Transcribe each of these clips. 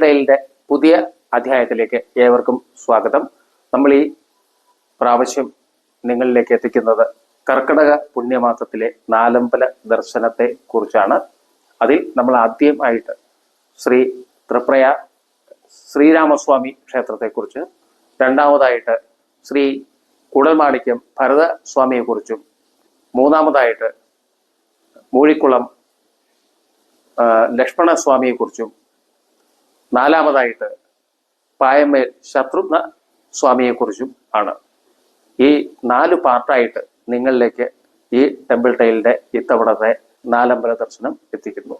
ടൈലിന്റെ പുതിയ അധ്യായത്തിലേക്ക് ഏവർക്കും സ്വാഗതം. നമ്മൾ ഈ പ്രാവശ്യം നിങ്ങളിലേക്ക് എത്തിക്കുന്നത് കർക്കടക പുണ്യമാസത്തിലെ നാലമ്പല ദർശനത്തെ കുറിച്ചാണ്. അതിൽ നമ്മൾ ആദ്യമായിട്ട് ശ്രീ ത്രിപ്രയ ശ്രീരാമസ്വാമി ക്ഷേത്രത്തെക്കുറിച്ച് രണ്ടാമതായിട്ട് ശ്രീ കുടൽമാണിക്യം ഭരതസ്വാമിയെക്കുറിച്ചും മൂന്നാമതായിട്ട് മൂഴിക്കുളം ലക്ഷ്മണസ്വാമിയെക്കുറിച്ചും നാലാമതായിട്ട് പായമേൽ ശത്രുഘ്ന സ്വാമിയെക്കുറിച്ചും ആണ്. ഈ നാല് പാർട്ടായിട്ട് നിങ്ങളിലേക്ക് ഈ ടെമ്പിൾ ടൈലിന്റെ ഇത്തവണത്തെ നാലമ്പല ദർശനം എത്തിക്കുന്നു.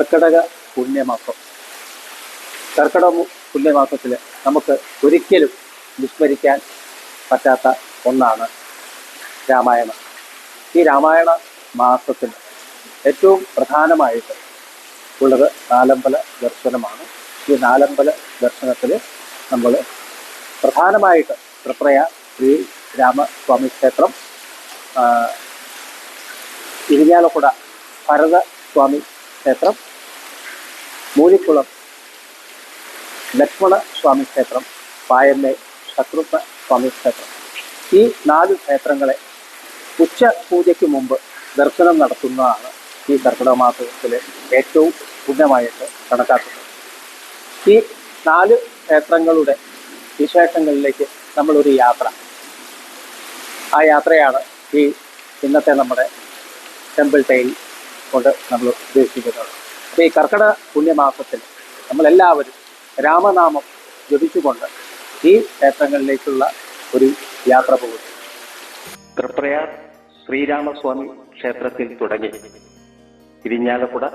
കർക്കിടക പുണ്യമാസം. കർക്കിടക പുണ്യമാസത്തിൽ നമുക്ക് ഒരിക്കലും വിസ്മരിക്കാൻ പറ്റാത്ത ഒന്നാണ് രാമായണം. ഈ രാമായണ മാസത്തിൽ ഏറ്റവും പ്രധാനമായിട്ട് ഉള്ളത് നാലമ്പല ദർശനമാണ്. ഈ നാലമ്പല ദർശനത്തിൽ നമ്മൾ പ്രധാനമായിട്ട് തൃപ്രയ ശ്രീ രാമസ്വാമി ക്ഷേത്രം ഇരിഞ്ഞാലക്കുട ഭരത സ്വാമി ക്ഷേത്രം മൂലിക്കുളം ലക്ഷ്മണ സ്വാമി ക്ഷേത്രം പായമ്മേ ശത്രുഘ്ന സ്വാമി ക്ഷേത്രം. ഈ നാല് ക്ഷേത്രങ്ങളെ ഉച്ച പൂജയ്ക്ക് മുമ്പ് ദർശനം നടത്തുന്നതാണ് ഈ കർക്കിടക മാസത്തിലെ ഏറ്റവും പുണ്യമായിട്ട് കണക്കാക്കുന്നത്. ഈ നാല് ക്ഷേത്രങ്ങളുടെ വിശേഷങ്ങളിലേക്ക് നമ്മളൊരു യാത്ര. ആ യാത്രയാണ് ഈ ഇന്നത്തെ നമ്മുടെ ടെമ്പിൾ ടൈൽ കൊണ്ട് നമ്മൾ ഉദ്ദേശിക്കുന്നത്. അപ്പോൾ ഈ കർക്കിടക പുണ്യമാസത്തിൽ നമ്മളെല്ലാവരും രാമനാമം ജപിച്ചുകൊണ്ട് ഈ ക്ഷേത്രങ്ങളിലേക്കുള്ള ഒരു യാത്ര പോകുന്നു. തൃപ്രയാർ ശ്രീരാമസ്വാമി ക്ഷേത്രത്തിൽ തുടങ്ങി. ഇരിഞ്ഞാലക്കുട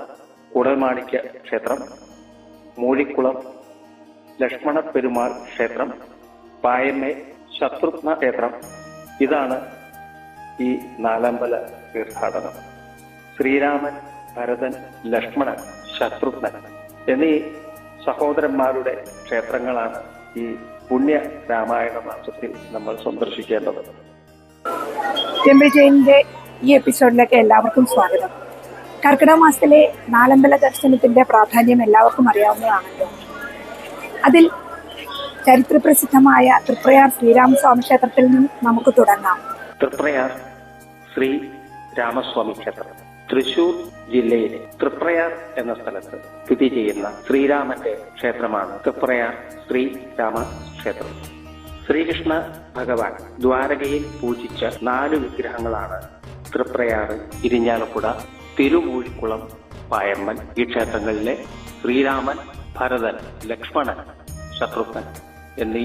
കുടൽമാണിക്യ ക്ഷേത്രം മൂഴിക്കുളം ലക്ഷ്മണ പെരുമാൾ ക്ഷേത്രം പായമ്മേ ശത്രുഘ്ന ക്ഷേത്രം. ഇതാണ് ഈ നാലമ്പല തീർത്ഥാടനം. ശ്രീരാമൻ ഭരതൻ ലക്ഷ്മണൻ ശത്രുഘ്നൻ എന്നീ സഹോദരന്മാരുടെ ക്ഷേത്രങ്ങളാണ് ഈ പുണ്യ രാമായണ മാസത്തിൽ നമ്മൾ സന്ദർശിക്കേണ്ടത്. ടെമ്പിൾ ജെയിനിന്റെ ഈ എപ്പിസോഡിലേക്ക് എല്ലാവർക്കും സ്വാഗതം. കർക്കിടക മാസത്തിലെ നാലമ്പല ദർശനത്തിന്റെ പ്രാധാന്യം എല്ലാവർക്കും അറിയാവുന്നതാണല്ലോ. അതിൽ ചരിത്രപ്രസിദ്ധമായ തൃപ്രയാർ ശ്രീരാമസ്വാമി ക്ഷേത്രത്തിൽ നിന്നും നമുക്ക് തുടങ്ങാം. തൃപ്രയാർ ശ്രീ രാമസ്വാമി ക്ഷേത്രം. തൃശൂർ ജില്ലയിലെ തൃപ്രയാർ എന്ന സ്ഥലത്ത് സ്ഥിതി ചെയ്യുന്ന ശ്രീരാമന്റെ ക്ഷേത്രമാണ് തൃപ്രയാർ ശ്രീരാമ ക്ഷേത്രം. ശ്രീകൃഷ്ണ ഭഗവാൻ ദ്വാരകയിൽ പൂജിച്ച നാല് വിഗ്രഹങ്ങളാണ് തൃപ്രയാറ് ഇരിഞ്ഞാലക്കുട തിരുമൂഴിക്കുളം പായമ്മൻ ഈ ക്ഷേത്രങ്ങളിലെ ശ്രീരാമൻ ഭരതൻ ലക്ഷ്മണൻ ശത്രുഘ്നൻ എന്നീ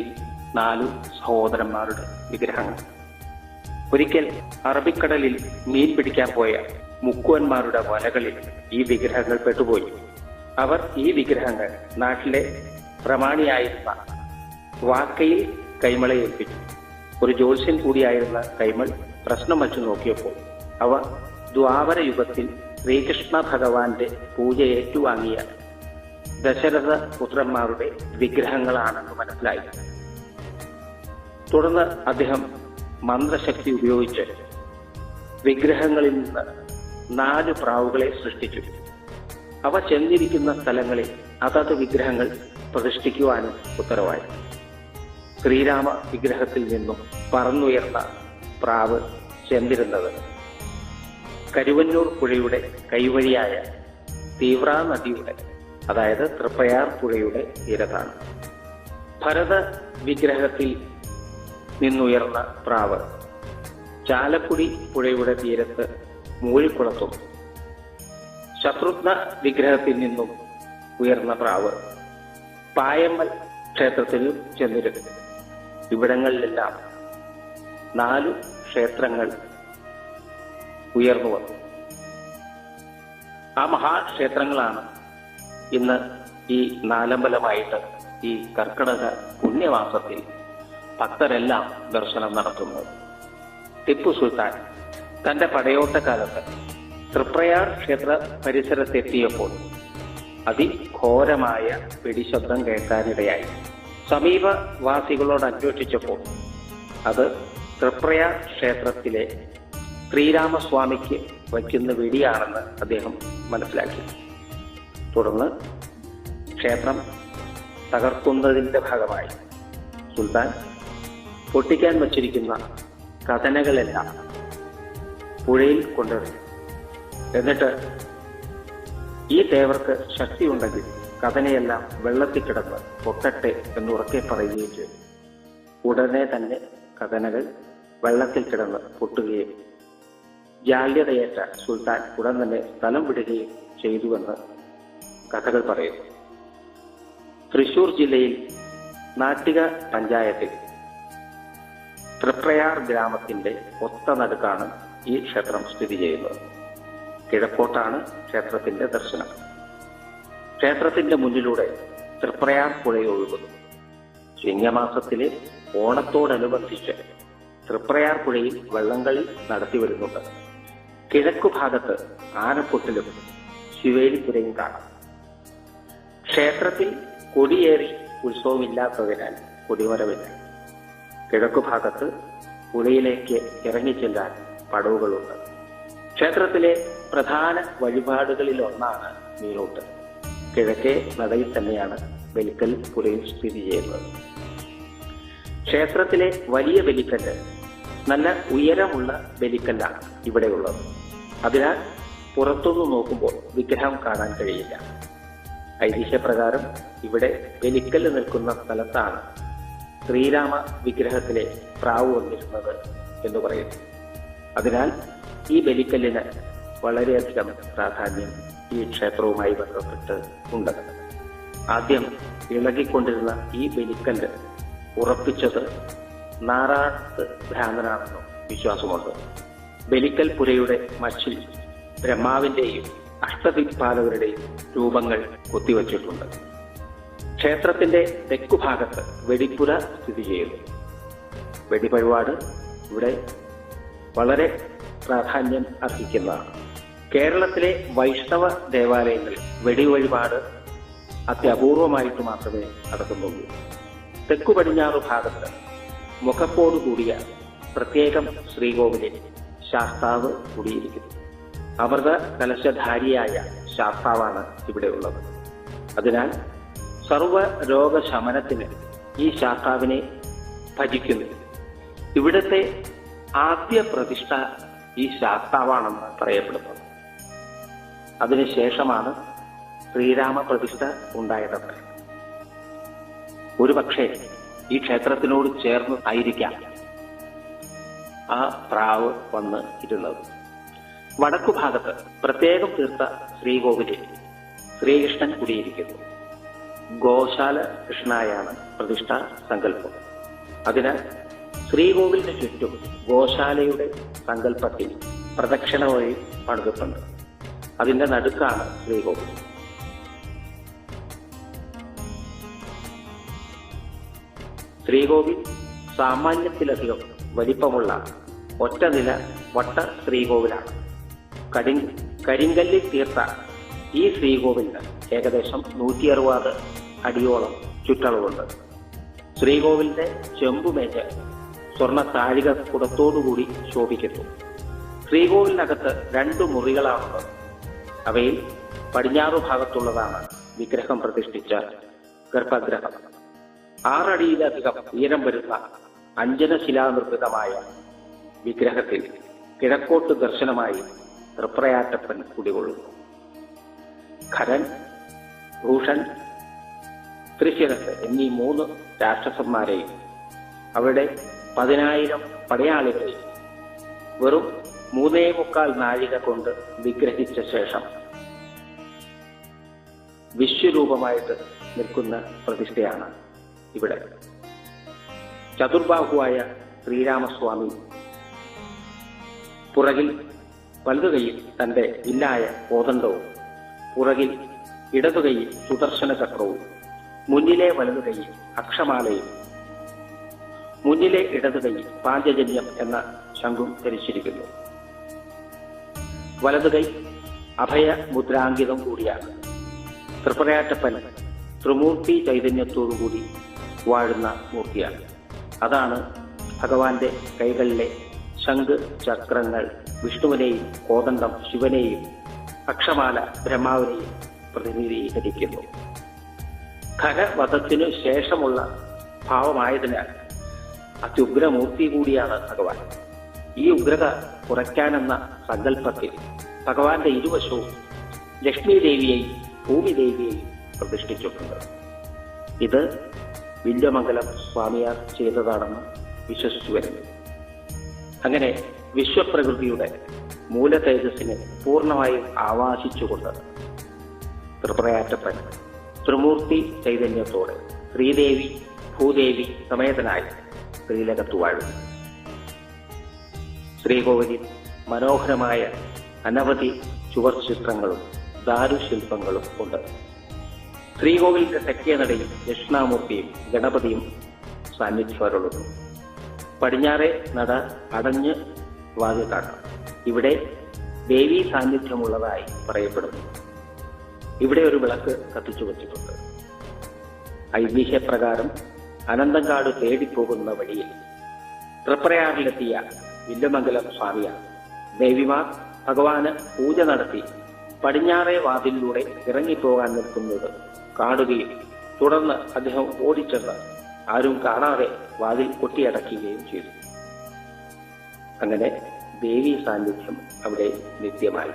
നാലു സഹോദരന്മാരുടെ വിഗ്രഹങ്ങൾ. ഒരിക്കൽ അറബിക്കടലിൽ മീൻ പിടിക്കാൻ പോയ മുക്കുവന്മാരുടെ വലകളിൽ ഈ വിഗ്രഹങ്ങൾ പെട്ടുപോയി. അവർ ഈ വിഗ്രഹങ്ങൾ നാട്ടിലെ പ്രമാണിയായിരുന്ന വാക്കയിൽ കൈമളെ ഏൽപ്പിച്ചു. ഒരു ജ്യോത്സ്യൻ കൂടിയായിരുന്ന കൈമൾ പ്രശ്നം വച്ചു നോക്കിയപ്പോൾ അവ ദ്വാപര യുഗത്തിൽ ശ്രീകൃഷ്ണ ഭഗവാന്റെ പൂജ ഏറ്റുവാങ്ങിയ ദശരഥ പുത്രന്മാരുടെ വിഗ്രഹങ്ങളാണെന്ന് മനസ്സിലായി. തുടർന്ന് അദ്ദേഹം മന്ത്രശക്തി ഉപയോഗിച്ച് വിഗ്രഹങ്ങളിൽ നിന്ന് നാല് പ്രാവുകളെ സൃഷ്ടിച്ചു. അവ ചെന്നിരിക്കുന്ന സ്ഥലങ്ങളിൽ അതത് വിഗ്രഹങ്ങൾ പ്രതിഷ്ഠിക്കുവാനും ഉത്തരവായി. ശ്രീരാമ വിഗ്രഹത്തിൽ നിന്നും പറന്നുയർന്ന പ്രാവ് ചെന്നിരുന്നത്. കരുവന്നൂർ പുഴയുടെ കൈവഴിയായ തീവ്ര നദിയുടെ അതായത് തൃപ്പയാർ പുഴയുടെ തീരത്താണ്. ഭരത വിഗ്രഹത്തിൽ നിന്നുയർന്ന പ്രാവ് ചാലക്കുടി പുഴയുടെ തീരത്ത് മൂഴിക്കുളത്തും ശത്രുഘ്ന വിഗ്രഹത്തിൽ നിന്നും ഉയർന്ന പ്രാവ് പായമ്മൽ ക്ഷേത്രത്തിൽ ചെന്നിരുന്നു. ഇവിടങ്ങളിലെല്ലാം നാലു ക്ഷേത്രങ്ങൾ ഉയർന്നു വന്നു. ആ മഹാക്ഷേത്രങ്ങളാണ് ഇന്ന് ഈ നാലമ്പലമായിട്ട് ഈ കർക്കിടക പുണ്യമാസത്തിൽ ഭക്തരെല്ലാം ദർശനം നടത്തുന്നത്. ടിപ്പു സുൽത്താൻ തന്റെ പടയോട്ടക്കാലത്ത് തൃപ്രയാർ ക്ഷേത്ര പരിസരത്തെത്തിയപ്പോൾ അതിഘോരമായ വെടിശബ്ദം കേൾക്കാനിടയായി. സമീപവാസികളോട് അന്വേഷിച്ചപ്പോൾ അത് തൃപ്രയാർ ക്ഷേത്രത്തിലെ ശ്രീരാമസ്വാമിക്ക് വയ്ക്കുന്ന വെടിയാണെന്ന് അദ്ദേഹം മനസ്സിലാക്കി. തുടർന്ന് ക്ഷേത്രം തകർക്കുന്നതിന്റെ ഭാഗമായി. സുൽത്താൻ പൊട്ടിക്കാൻ വച്ചിരിക്കുന്ന കഥനകളെല്ലാം പുഴയിൽ കൊണ്ടുവരും. എന്നിട്ട് ഈ തേവർക്ക് ശക്തിയുണ്ടെങ്കിൽ കഥനയെല്ലാം വെള്ളത്തിൽ കിടന്ന് പൊട്ടട്ടെ എന്ന് ഉറക്കെ പറയുകയും ചെയ്തു. ഉടനെ തന്നെ കഥനകൾ വെള്ളത്തിൽ കിടന്ന് പൊട്ടുകയും ജാള്യതയേറ്റ സുൽത്താൻ ഉടൻ തന്നെ സ്ഥലം വിടുകയും ചെയ്തുവെന്ന് കഥകൾ പറയുന്നു. തൃശൂർ ജില്ലയിൽ നാട്ടിക പഞ്ചായത്തിൽ തൃപ്രയാർ ഗ്രാമത്തിന്റെ ഒത്ത നടുക്കാണ് ഈ ക്ഷേത്രം സ്ഥിതി ചെയ്യുന്നത്. കിഴക്കോട്ടാണ് ക്ഷേത്രത്തിന്റെ ദർശനം. ക്ഷേത്രത്തിന്റെ മുന്നിലൂടെ തൃപ്രയാർ പുഴയൊഴുകുന്നു ചിങ്ങമാസത്തിലെ ഓണത്തോടനുബന്ധിച്ച് തൃപ്രയാർ പുഴയിൽ വള്ളംകളി നടത്തി വരുന്നുണ്ട്. കിഴക്കു ഭാഗത്ത് ആനപ്പൊട്ടിലും ശിവേലിപ്പുരയും കാണാം. ക്ഷേത്രത്തിൽ കൊടിയേറി ഉത്സവമില്ലാത്തതിനാൽ കൊടിമരമില്ല. കിഴക്കു ഭാഗത്ത് പുഴയിലേക്ക് ഇറങ്ങിച്ചെല്ലാൻ പടവുകളുണ്ട്. ക്ഷേത്രത്തിലെ പ്രധാന വഴിപാടുകളിൽ ഒന്നാണ് മീനൂട്ട് കിഴക്കേ നടയിൽ തന്നെയാണ് ബലിക്കൽ പുരയിൽ സ്ഥിതി ചെയ്യുന്നത്. ക്ഷേത്രത്തിലെ വലിയ ബലിക്കല്ല് നല്ല ഉയരമുള്ള ബലിക്കല്ലാണ് ഇവിടെയുള്ളത്. അതിനാൽ പുറത്തുനിന്ന് നോക്കുമ്പോൾ വിഗ്രഹം കാണാൻ കഴിയില്ല. ഐതിഹ്യപ്രകാരം ഇവിടെ ബലിക്കല്ല് നിൽക്കുന്ന സ്ഥലത്താണ് ശ്രീരാമ വിഗ്രഹത്തിലെ പ്രാവ് വന്നിരുന്നത് എന്ന് പറയുന്നു. അതിനാൽ ഈ ബലിക്കല്ലിന് വളരെയധികം പ്രാധാന്യം ഈ ക്ഷേത്രവുമായി ബന്ധപ്പെട്ട് ഉണ്ട്. ആദ്യം ഇളകിക്കൊണ്ടിരുന്ന ഈ ബലിക്കല്ല് ഉറപ്പിച്ചത് നാറാണത്ത് ഭ്രാന്തനാണെന്നും വിശ്വാസമുണ്ട്. ബലിക്കൽ പുരയുടെ മച്ചിൽ ബ്രഹ്മാവിന്റെയും അഷ്ടദിക്പാലകരുടെയും രൂപങ്ങൾ കൊത്തിവച്ചിട്ടുണ്ട്. ക്ഷേത്രത്തിന്റെ തെക്കുഭാഗത്ത് വെടിപ്പുര സ്ഥിതി ചെയ്യുന്നു. വെടിവഴിപാട് ഇവിടെ വളരെ പ്രാധാന്യം അർഹിക്കുന്നതാണ്. കേരളത്തിലെ വൈഷ്ണവ ദേവാലയങ്ങളിൽ വെടിവഴിപാട് അത്യപൂർവമായിട്ട് മാത്രമേ നടക്കുന്നുള്ളൂ. തെക്കു പടിഞ്ഞാറ് ഭാഗത്ത് മുഖപ്പോട് കൂടിയ പ്രത്യേകം ശ്രീകോവിലിൽ ശാസ്താവ് കൂടിയിരിക്കുന്നു. അമൃത കലശധാരിയായ ശാസ്താവാണ് ഇവിടെയുള്ളത് അതിനാൽ സർവ രോഗശമനത്തിന് ഈ ശാസ്താവിനെ ഭജിക്കുന്നു. ഇവിടുത്തെ ആദ്യ പ്രതിഷ്ഠ ഈ ശാസ്താവാണെന്ന് പറയപ്പെടുന്നത് അതിനുശേഷമാണ് ശ്രീരാമ പ്രതിഷ്ഠ ഉണ്ടായതത്ര ഒരുപക്ഷെ ഈ ക്ഷേത്രത്തിനോട് ചേർന്ന് ആയിരിക്കാം ആ പ്രാവ് വന്ന് ഇരുന്നത്. വടക്കു ഭാഗത്ത് പ്രത്യേകം തീർത്ത ശ്രീകോവിലിൽ ശ്രീകൃഷ്ണൻ കുടിയിരിക്കുന്നു. ഗോശാല കൃഷ്ണായാണ് പ്രതിഷ്ഠ സങ്കല്പം. അതിനാൽ ശ്രീകോവിലിന് ചുറ്റും ഗോശാലയുടെ സങ്കല്പത്തിൽ പ്രദക്ഷിണ വഴി പണിതിട്ടുണ്ട്. അതിന്റെ നടുക്കാണ് ശ്രീകോവിൽ. ശ്രീകോവിൽ സാമാന്യത്തിലധികം വലിപ്പമുള്ള ഒറ്റ നില വട്ട ശ്രീകോവിലാണ്. കടി കരിങ്കല്ലിൽ തീർത്ത ഈ ശ്രീകോവിലിന് ഏകദേശം നൂറ്റി അറുപത് അടിയോളം ചുറ്റളവുണ്ട്. ശ്രീകോവിലിന്റെ ചെമ്പുമേറ്റ് സ്വർണ താഴിക കുടത്തോടുകൂടി ശോഭിക്കുന്നു. ശ്രീകോവിലിനകത്ത് രണ്ടു മുറികളാണുള്ളത്. അവയിൽ പടിഞ്ഞാറു ഭാഗത്തുള്ളതാണ് വിഗ്രഹം പ്രതിഷ്ഠിച്ച ഗർഭഗ്രഹം. ആറടിയിലധികം ഉയരം വരുന്ന അഞ്ജനശിലാനിർമ്മിതമായ വിഗ്രഹത്തിൽ കിഴക്കോട്ട് ദർശനമായി തൃപ്രയാറ്റപ്പൻ കുടികൊള്ളുന്നു. ഖരൻ ഭൂഷൺ ത്രിശിരസ് എന്നീ മൂന്ന് രാക്ഷസന്മാരെയും അവരുടെ പതിനായിരം പടയാളികൾ വെറും മൂന്നേ മുക്കാൽ നാഴിക കൊണ്ട് വിഗ്രഹിച്ച ശേഷം വിശ്വരൂപമായിട്ട് നിൽക്കുന്ന പ്രതിഷ്ഠയാണ് ഇവിടെ. ചതുർബാഹുവായ ശ്രീരാമസ്വാമി പുറകിൽ വലതുകൈയിൽ തന്റെ ഇല്ലായ കോതണ്ടവും പുറകിൽ ഇടതുകൈയിൽ സുദർശന ചക്രവും മുന്നിലെ വലതുകൈയിൽ അക്ഷമാലയും മുന്നിലെ കൈ പാഞ്ചജന്യം എന്ന ശംഖും ധരിച്ചിരിക്കുന്നു. വലതുകൈ അഭയ മുദ്രാങ്കിതം കൂടിയാണ്. തൃപ്രയാറ്റപ്പൻ ത്രിമൂർത്തി ചൈതന്യത്തോടുകൂടി വാഴുന്ന മൂർത്തിയാണ്. അതാണ് ഭഗവാന്റെ കൈകളിലെ ശംഖ് ചക്രങ്ങൾ വിഷ്ണുവിനെയും കോദണ്ഡം ശിവനെയും അക്ഷമാല ബ്രഹ്മാവിനെയും പ്രതിനിധീകരിക്കുന്നു. ഖരവധത്തിനു ശേഷമുള്ള ഭാവമായതിനാൽ അത്യുഗ്രമൂർത്തി കൂടിയാണ് ഭഗവാൻ. ഈ ഉഗ്രത കുറയ്ക്കാനെന്ന സങ്കല്പത്തിൽ ഭഗവാന്റെ ഇരുവശവും ലക്ഷ്മി ദേവിയെയും ഭൂമി ദേവിയെയും പ്രതിഷ്ഠിച്ചിട്ടുണ്ട്. ഇത് വില്യമംഗലം സ്വാമിയാർ ചെയ്തതാണെന്ന് വിശ്വസിച്ചു വരുന്നു. അങ്ങനെ വിശ്വപ്രകൃതിയുടെ മൂലതേജസ്സിനെ പൂർണമായും ആവാഹിച്ചുകൊണ്ട് തൃപ്രയാറ്റപ്പൻ ത്രിമൂർത്തി ചൈതന്യത്തോടെ ശ്രീദേവി ഭൂദേവി സമേതനായി ശ്രീലകത്ത് വാഴുന്നു. ശ്രീകോവിലിൽ മനോഹരമായ അനവധി ചുവർ ചിത്രങ്ങളും ദാരുശില്പങ്ങളും ഉണ്ട്. ശ്രീകോവിലിന്റെ തെക്കേ നടയിൽ ദക്ഷിണാമൂർത്തിയും ഗണപതിയും സാന്നിധ്യമരുളുന്നു പടിഞ്ഞാറെ നട അടഞ്ഞ് വാതിൽ കാണാം ഇവിടെ ദേവി സാന്നിധ്യമുള്ളതായി പറയപ്പെടുന്നു. ഇവിടെ ഒരു വിളക്ക് കത്തിച്ചു വച്ചിട്ടുണ്ട്. ഐതിഹ്യപ്രകാരം അനന്തങ്കാട് തേടിപ്പോകുന്ന വഴിയിൽ. തൃപ്രയാറിലെത്തിയ വില്ലുമംഗലം സ്വാമിയാണ് ദേവിമാർ ഭഗവാന് പൂജ നടത്തി പടിഞ്ഞാറേ വാതിലിലൂടെ ഇറങ്ങിപ്പോകാൻ നിൽക്കുന്നത് കാണുകയും തുടർന്ന് അദ്ദേഹം ഓടിച്ചെന്ന് ആരും കാണാതെ വാതിൽ കൊട്ടിയടക്കുകയും ചെയ്തു. അങ്ങനെ ദേവി സാന്നിധ്യം അവിടെ നിത്യമായി.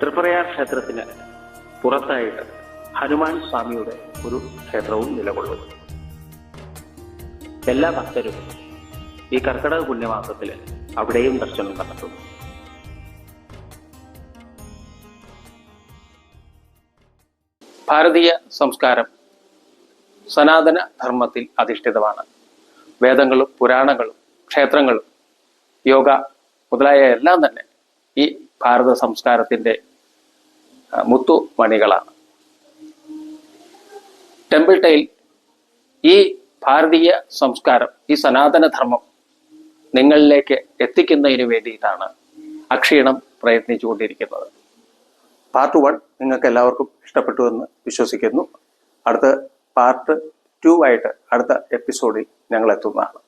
തൃപ്രയാർ ക്ഷേത്രത്തിന് പുറത്തായിട്ട് ഹനുമാൻ സ്വാമിയുടെ ഒരു ക്ഷേത്രവും നിലകൊള്ളുന്നു. എല്ലാ ഭക്തരും ഈ കർക്കിടക പുണ്യമാസത്തിൽ അവിടെയും ദർശനം നടത്തുന്നു. ഭാരതീയ സംസ്കാരം സനാതന ധർമ്മത്തിൽ അധിഷ്ഠിതമാണ്. വേദങ്ങളും പുരാണങ്ങളും ക്ഷേത്രങ്ങളും യോഗ മുതലായ എല്ലാം തന്നെ ഈ ഭാരത സംസ്കാരത്തിന്റെ മുത്തുമണികളാണ്. ടെമ്പിൾ ടൈൽ ഈ ഭാരതീയ സംസ്കാരം ഈ സനാതനധർമ്മം നിങ്ങളിലേക്ക് എത്തിക്കുന്നതിന് വേണ്ടിയിട്ടാണ് അക്ഷീണം പ്രയത്നിച്ചുകൊണ്ടിരിക്കുന്നത്. പാർട്ട് വൺ നിങ്ങൾക്ക് എല്ലാവർക്കും ഇഷ്ടപ്പെട്ടു എന്ന് വിശ്വസിക്കുന്നു. അടുത്ത പാർട്ട് ടു ആയിട്ട് അടുത്ത എപ്പിസോഡിൽ ഞങ്ങൾ എത്തുന്നതാണ്